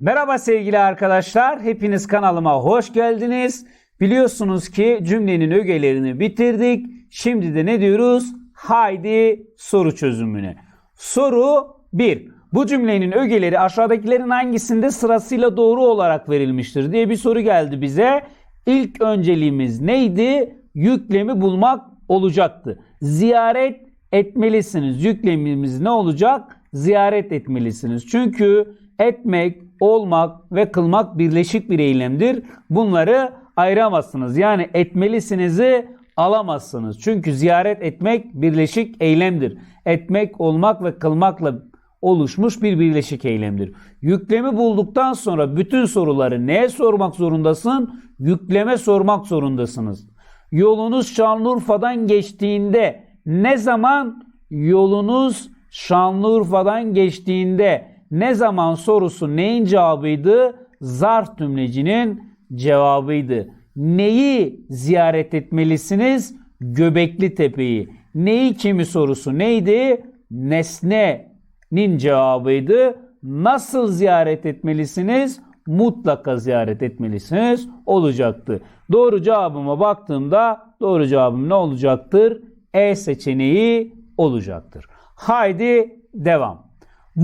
Merhaba sevgili arkadaşlar. Hepiniz kanalıma hoş geldiniz. Biliyorsunuz ki cümlenin ögelerini bitirdik. Şimdi de ne diyoruz? Haydi soru çözümüne. Soru 1. Bu cümlenin ögeleri aşağıdakilerin hangisinde sırasıyla doğru olarak verilmiştir diye bir soru geldi bize. İlk önceliğimiz neydi? Yüklemi bulmak olacaktı. Ziyaret etmelisiniz. Yüklemimiz ne olacak? Ziyaret etmelisiniz. Çünkü etmek, olmak ve kılmak birleşik bir eylemdir. Bunları ayıramazsınız. Yani etmelisinizi alamazsınız. Çünkü ziyaret etmek birleşik eylemdir. Etmek, olmak ve kılmakla oluşmuş bir birleşik eylemdir. Yüklemi bulduktan sonra bütün soruları neye sormak zorundasın? Yükleme sormak zorundasınız. Yolunuz Şanlıurfa'dan geçtiğinde ne zaman yolunuz Şanlıurfa'dan geçtiğinde ne zaman sorusu neyin cevabıydı? Zarf tümlecinin cevabıydı. Neyi ziyaret etmelisiniz? Göbekli Tepe'yi. Neyi kimi sorusu neydi? Nesnenin cevabıydı. Nasıl ziyaret etmelisiniz? Mutlaka ziyaret etmelisiniz olacaktı. Doğru cevabıma baktığımda doğru cevabım ne olacaktır? E seçeneği olacaktır. Haydi devam.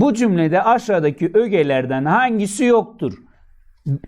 Bu cümlede aşağıdaki ögelerden hangisi yoktur?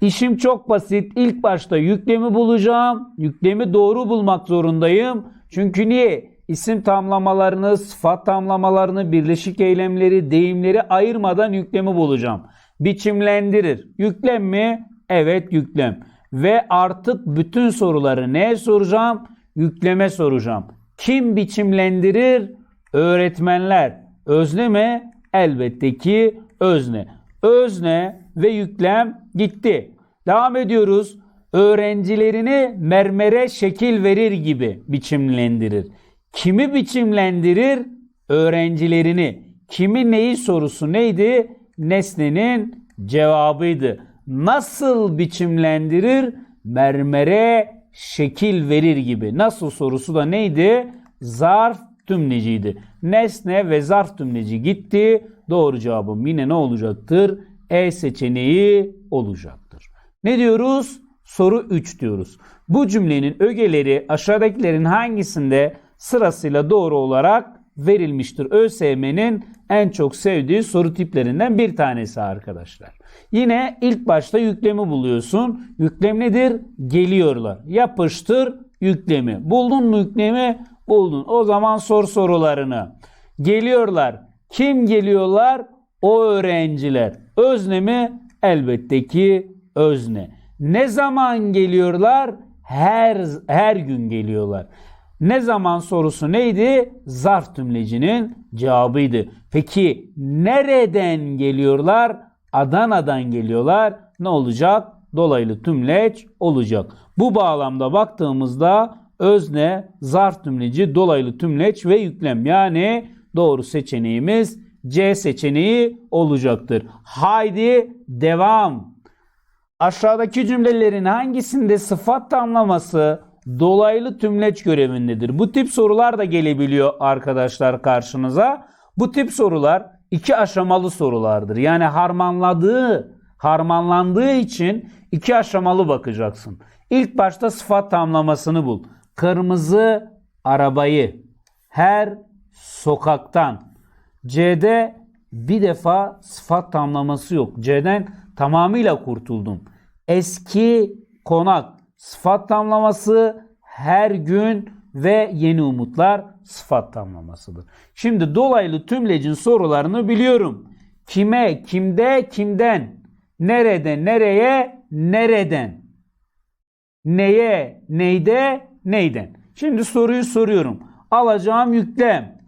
İşim çok basit. İlk başta yüklemi bulacağım. Yüklemi doğru bulmak zorundayım. Çünkü niye? İsim tamlamalarını, sıfat tamlamalarını, birleşik eylemleri, deyimleri ayırmadan yüklemi bulacağım. Biçimlendirir. Yüklem mi? Evet yüklem. Ve artık bütün soruları neye soracağım? Yükleme soracağım. Kim biçimlendirir? Öğretmenler. Özne mi? Elbette ki özne. Özne ve yüklem gitti. Devam ediyoruz. Öğrencilerini mermere şekil verir gibi biçimlendirir. Kimi biçimlendirir? Öğrencilerini. Kimi neyi sorusu neydi? Nesnenin cevabıydı. Nasıl biçimlendirir? Mermere şekil verir gibi. Nasıl sorusu da neydi? Zarf tümleciydi. Nesne ve zarf tümleci gitti. Doğru cevabım yine ne olacaktır? E seçeneği olacaktır. Ne diyoruz? Soru 3 diyoruz. Bu cümlenin ögeleri aşağıdakilerin hangisinde sırasıyla doğru olarak verilmiştir? ÖSYM'nin en çok sevdiği soru tiplerinden bir tanesi arkadaşlar. Yine ilk başta yüklemi buluyorsun. Yüklem nedir? Geliyorlar. Yapıştır yüklemi. Buldun mu yüklemi? Buldun. O zaman sor sorularını. Geliyorlar. Kim geliyorlar? O öğrenciler. Özne mi? Elbette ki özne. Ne zaman geliyorlar? Her her gün geliyorlar. Ne zaman sorusu neydi? Zarf tümlecinin cevabıydı. Peki nereden geliyorlar? Adana'dan geliyorlar. Ne olacak? Dolaylı tümleç olacak. Bu bağlamda baktığımızda özne, zarf tümleci, dolaylı tümleç ve yüklem. Yani doğru seçeneğimiz C seçeneği olacaktır. Haydi devam. Aşağıdaki cümlelerin hangisinde sıfat tamlaması dolaylı tümleç görevindedir? Bu tip sorular da gelebiliyor arkadaşlar karşınıza. Bu tip sorular iki aşamalı sorulardır. Yani harmanladığı, harmanlandığı için iki aşamalı bakacaksın. İlk başta sıfat tamlamasını bul. Kırmızı arabayı her sokaktan. C'de bir defa sıfat tamlaması yok. C'den tamamıyla kurtuldum. Eski konak sıfat tamlaması her gün ve yeni umutlar sıfat tamlamasıdır. Şimdi dolaylı tümlecin sorularını biliyorum. Kime, kimde, kimden, nerede, nereye, nereden, neye, neyde, neyden. Şimdi soruyu soruyorum. Alacağım yüklem.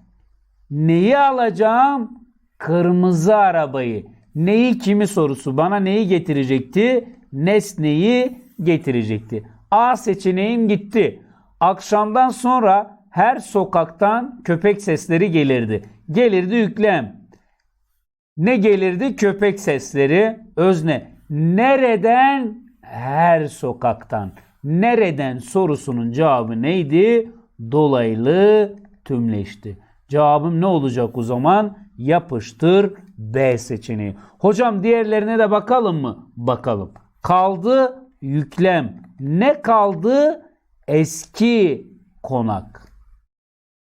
Neyi alacağım? Kırmızı arabayı. Neyi kimi sorusu bana neyi getirecekti? Nesneyi getirecekti. A seçeneğim gitti. Akşamdan sonra her sokaktan köpek sesleri gelirdi. Gelirdi yüklem. Ne gelirdi? Köpek sesleri. Özne. Nereden? Her sokaktan. Nereden sorusunun cevabı neydi? Dolaylı tümleşti. Cevabım ne olacak o zaman? Yapıştır B seçeneği. Hocam diğerlerine de bakalım mı? Bakalım. Kaldı yüklem. Ne kaldı? Eski konak.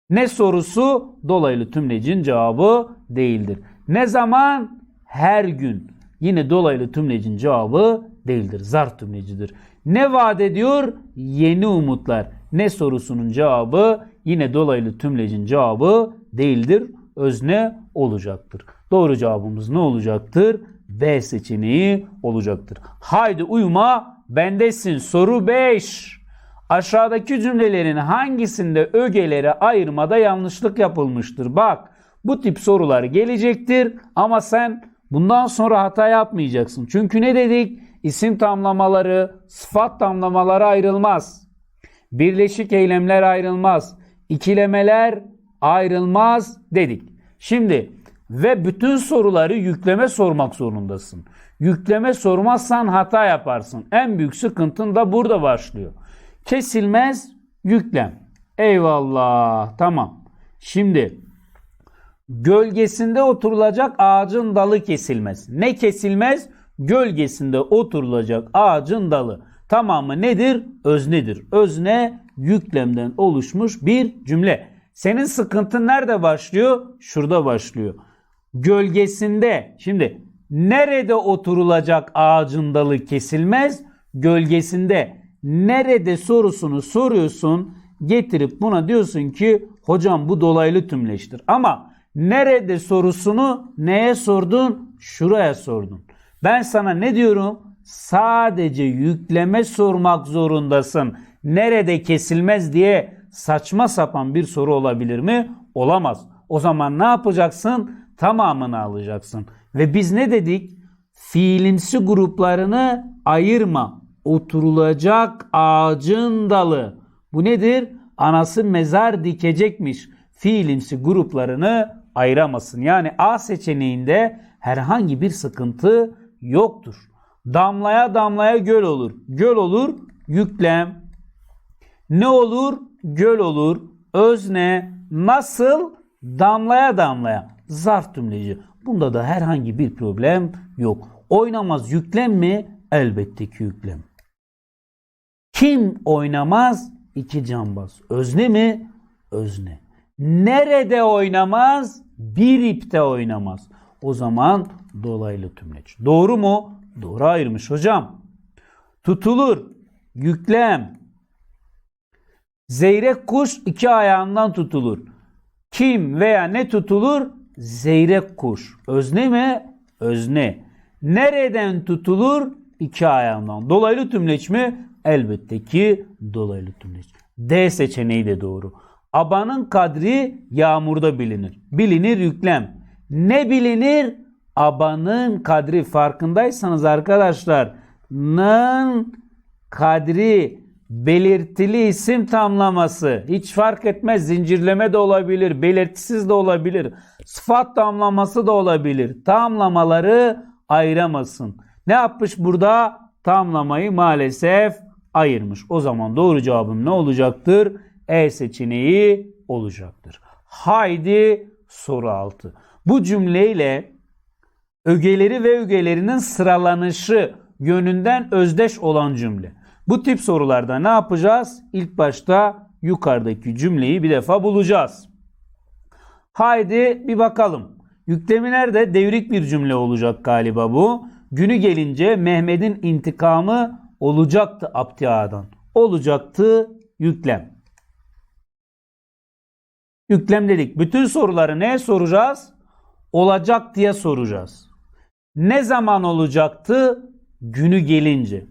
Ne sorusu dolaylı tümlecin cevabı değildir. Ne zaman? Her gün. Yine dolaylı tümlecin cevabı değildir. Zarf tümlecidir. Ne vaat ediyor? Yeni umutlar. Ne sorusunun cevabı yine dolaylı tümlecin cevabı değildir. Özne olacaktır. Doğru cevabımız ne olacaktır? B seçeneği olacaktır. Haydi uyuma bendesin. Soru 5. Aşağıdaki cümlelerin hangisinde ögelere ayırmada yanlışlık yapılmıştır? Bak bu tip sorular gelecektir ama sen bundan sonra hata yapmayacaksın. Çünkü ne dedik? İsim tamlamaları, sıfat tamlamaları ayrılmaz. Birleşik eylemler ayrılmaz. İkilemeler ayrılmaz dedik. Şimdi ve bütün soruları yükleme sormak zorundasın. Yükleme sormazsan hata yaparsın. En büyük sıkıntın da burada başlıyor. Kesilmez yüklem. Eyvallah. Tamam. Şimdi gölgesinde oturulacak ağacın dalı kesilmez. Ne kesilmez? Gölgesinde oturulacak ağacın dalı. Tamamı nedir? Öznedir. Özne yüklemden oluşmuş bir cümle. Senin sıkıntın nerede başlıyor? Şurada başlıyor. Gölgesinde. Şimdi nerede oturulacak ağacın dalı kesilmez? Gölgesinde. Nerede sorusunu soruyorsun. Getirip buna diyorsun ki hocam bu dolaylı tümleştir. Ama nerede sorusunu neye sordun? Şuraya sordun. Ben sana ne diyorum? Sadece yükleme sormak zorundasın. Nerede kesilmez diye saçma sapan bir soru olabilir mi? Olamaz. O zaman ne yapacaksın? Tamamını alacaksın. Ve biz ne dedik? Fiilimsi gruplarını ayırma. Oturulacak ağacın dalı. Bu nedir? Anası mezar dikecekmiş. Fiilimsi gruplarını ayıramasın. Yani A seçeneğinde herhangi bir sıkıntı yoktur. Damlaya damlaya göl olur. Göl olur yüklem. Ne olur? Göl olur. Özne nasıl? Damlaya damlaya. Zarf tümleci. Bunda da herhangi bir problem yok. Oynamaz yüklem mi? Elbette ki yüklem. Kim oynamaz? İki cambaz. Özne mi? Özne. Nerede oynamaz? Bir ipte oynamaz. O zaman dolaylı tümleç. Doğru mu? Doğru ayırmış hocam. Tutulur. Yüklem. Zeyrek kuş iki ayağından tutulur. Kim veya ne tutulur? Zeyrek kuş. Özne mi? Özne. Nereden tutulur? İki ayağından. Dolaylı tümleç mi? Elbette ki dolaylı tümleç. D seçeneği de doğru. Abanın kadri yağmurda bilinir. Bilinir yüklem. Ne bilinir? Abanın kadri. Farkındaysanız arkadaşlar nın kadri belirtili isim tamlaması. Hiç fark etmez zincirleme de olabilir belirtisiz de olabilir sıfat tamlaması da olabilir. Tamlamaları ayıramasın. Ne yapmış burada? Tamlamayı maalesef ayırmış. O zaman doğru cevabım ne olacaktır? E seçeneği olacaktır. Haydi soru 6 bu cümleyle ögeleri ve ögelerinin sıralanışı yönünden özdeş olan cümle. Bu tip sorularda ne yapacağız? İlk başta yukarıdaki cümleyi bir defa bulacağız. Haydi bir bakalım. Yüklemi nerede? Devrik bir cümle olacak galiba bu. Günü gelince Mehmet'in intikamı olacaktı Abdi Ağa'dan. Olacaktı yüklem. Yüklem dedik. Bütün soruları neye soracağız? Olacak diye soracağız. Ne zaman olacaktı? Günü gelince.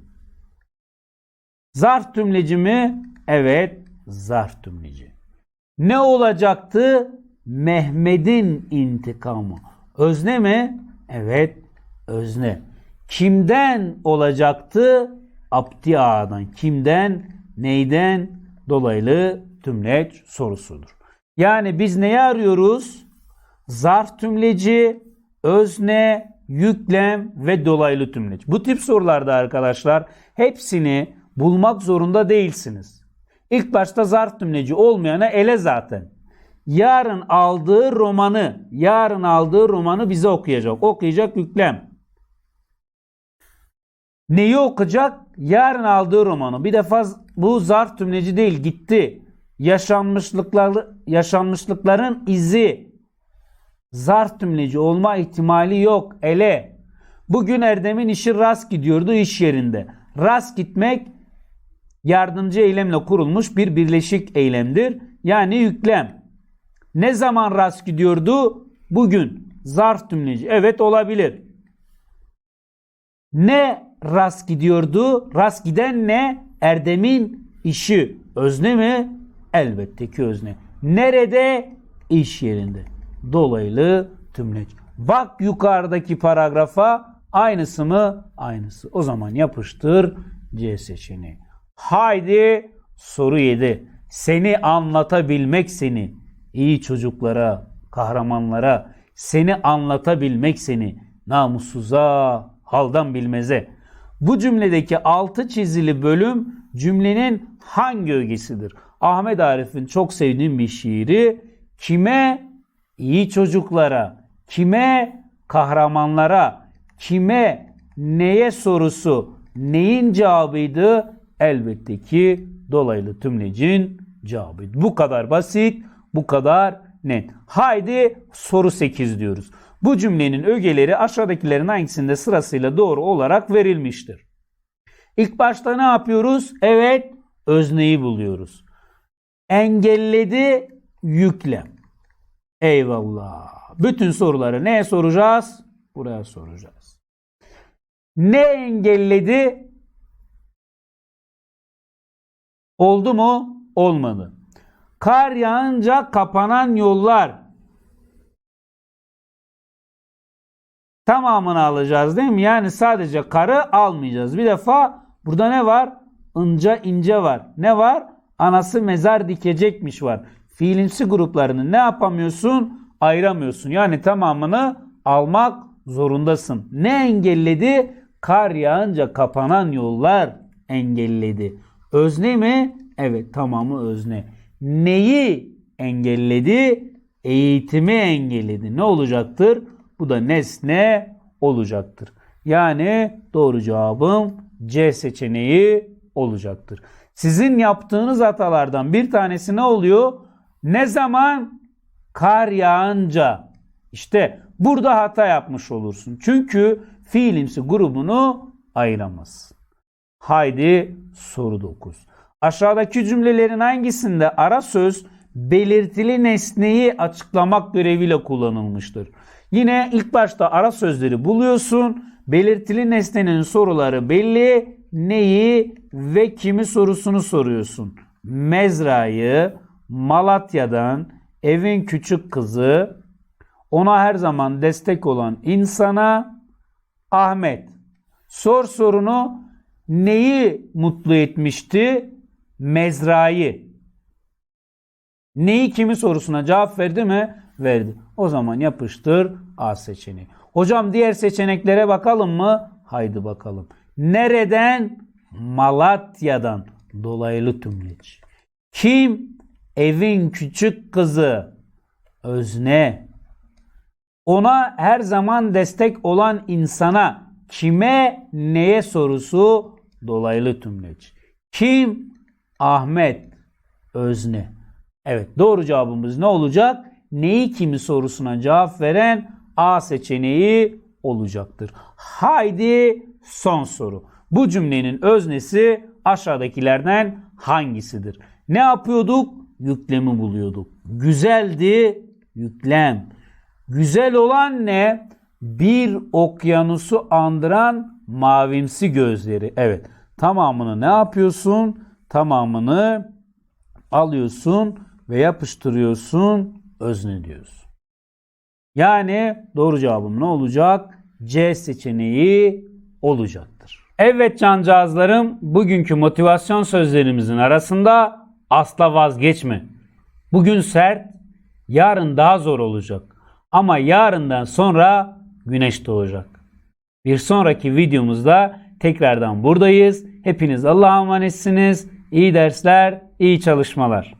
Zarf tümleci mi? Evet, zarf tümleci. Ne olacaktı? Mehmet'in intikamı. Özne mi? Evet, özne. Kimden olacaktı? Abdi Ağa'dan. Kimden? Neyden? Dolaylı tümleç sorusudur. Yani biz neyi arıyoruz? Zarf tümleci, özne, yüklem ve dolaylı tümleç. Bu tip sorularda arkadaşlar hepsini bulmak zorunda değilsiniz. İlk başta zarf tümleci olmayana ele zaten. yarın aldığı romanı, yarın aldığı romanı bize okuyacak. Okuyacak yüklem. Neyi okuyacak? Yarın aldığı romanı. Bir defa bu zarf tümleci değil gitti. Yaşanmışlıklar, yaşanmışlıkların izi. Zarf tümleci olma ihtimali yok. Ele. Bugün Erdem'in işi rast gidiyordu iş yerinde. Rast gitmek yardımcı eylemle kurulmuş bir birleşik eylemdir. Yani yüklem. Ne zaman rast gidiyordu? Bugün. Zarf tümleci. Evet olabilir. Ne rast gidiyordu? Rast giden ne? Erdem'in işi. Özne mi? Elbette ki özne. Nerede? İş yerinde. Dolaylı tümleç. Bak yukarıdaki paragrafa aynısı mı? Aynısı. O zaman yapıştır C seçeneği. Haydi soru 7. Seni anlatabilmek seni iyi çocuklara, kahramanlara seni anlatabilmek seni namussuza, haldan bilmeze. Bu cümledeki altı çizili bölüm cümlenin hangi ögesidir? Ahmet Arif'in çok sevdiğim bir şiiri kime iyi çocuklara, kime kahramanlara, kime neye sorusu neyin cevabıydı? Elbette ki dolaylı tümlecin cevabıydı. Bu kadar basit, bu kadar net. Haydi soru 8 diyoruz. Bu cümlenin ögeleri aşağıdakilerin hangisinde sırasıyla doğru olarak verilmiştir? İlk başta ne yapıyoruz? Evet, özneyi buluyoruz. Engelledi yüklem. Eyvallah. Bütün soruları neye soracağız? Buraya soracağız. Ne engelledi? Oldu mu? Olmadı. Kar yağınca kapanan yollar. Tamamını alacağız değil mi? Yani sadece karı almayacağız. Bir defa burada ne var? Inca ince var. Ne var? Anası mezar dikecekmiş var. Fiilimsi gruplarını ne yapamıyorsun? Ayıramıyorsun. Yani tamamını almak zorundasın. Ne engelledi? Kar yağınca kapanan yollar engelledi. Özne mi? Evet tamamı özne. Neyi engelledi? Eğitimi engelledi. Ne olacaktır? Bu da nesne olacaktır. Yani doğru cevabım C seçeneği olacaktır. Sizin yaptığınız hatalardan bir tanesi ne oluyor? Ne zaman? Kar yağınca. İşte burada hata yapmış olursun. Çünkü fiilimsi grubunu ayıramazsın. Haydi soru 9. Aşağıdaki cümlelerin hangisinde ara söz belirtili nesneyi açıklamak göreviyle kullanılmıştır? Yine ilk başta ara sözleri buluyorsun. Belirtili nesnenin soruları belli. Neyi ve kimi sorusunu soruyorsun. Mezra'yı Malatya'dan evin küçük kızı ona her zaman destek olan insana Ahmet. Sor sorunu neyi mutlu etmişti? Mezra'yı. Neyi kimi sorusuna cevap verdi mi? Verdi. O zaman yapıştır A seçeneği. Hocam diğer seçeneklere bakalım mı? Haydi bakalım. Nereden? Malatya'dan. Dolaylı tümleç. Kim? Evin küçük kızı. Özne. Ona her zaman destek olan insana. Kime? Neye sorusu? Dolaylı tümleç. Kim? Ahmet. Özne. Evet doğru cevabımız ne olacak? Neyi kimi sorusuna cevap veren A seçeneği olacaktır. Haydi son soru. Bu cümlenin öznesi aşağıdakilerden hangisidir? Ne yapıyorduk? Yüklemi buluyorduk. Güzeldi yüklem. Güzel olan ne? Bir okyanusu andıran mavimsi gözleri. Evet. Tamamını ne yapıyorsun? Tamamını alıyorsun ve yapıştırıyorsun, özne diyorsun. Yani doğru cevabım ne olacak? C seçeneği olacaktır. Evet cancağızlarım, bugünkü motivasyon sözlerimizin arasında asla vazgeçme. Bugün sert, yarın daha zor olacak. Ama yarından sonra güneş doğacak. Bir sonraki videomuzda tekrardan buradayız. Hepiniz Allah'a emanetsiniz. İyi dersler, iyi çalışmalar.